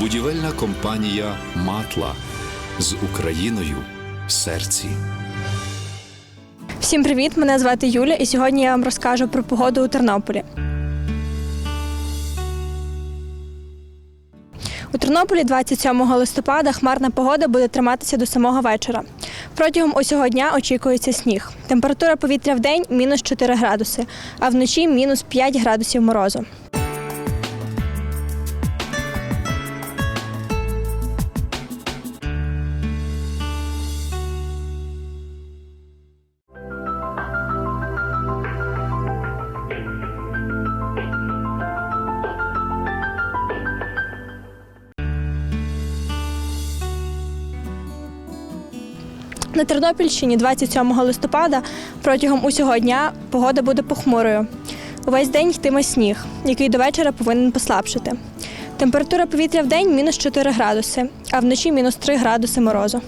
Будівельна компанія Матла з Україною в серці. Всім привіт! Мене звати Юля, і сьогодні я вам розкажу про погоду у Тернополі. У Тернополі 27 листопада хмарна погода буде триматися до самого вечора. Протягом усього дня очікується сніг. Температура повітря в день мінус 4 градуси, а вночі мінус 5 градусів морозу. На Тернопільщині 27 листопада протягом усього дня погода буде похмурою. Увесь день йтиме сніг, який до вечора повинен послабшити. Температура повітря в день мінус 4 градуси, а вночі мінус 3 градуси морозу.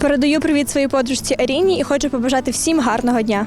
Передаю привіт своїй подружці Аріні і хочу побажати всім гарного дня.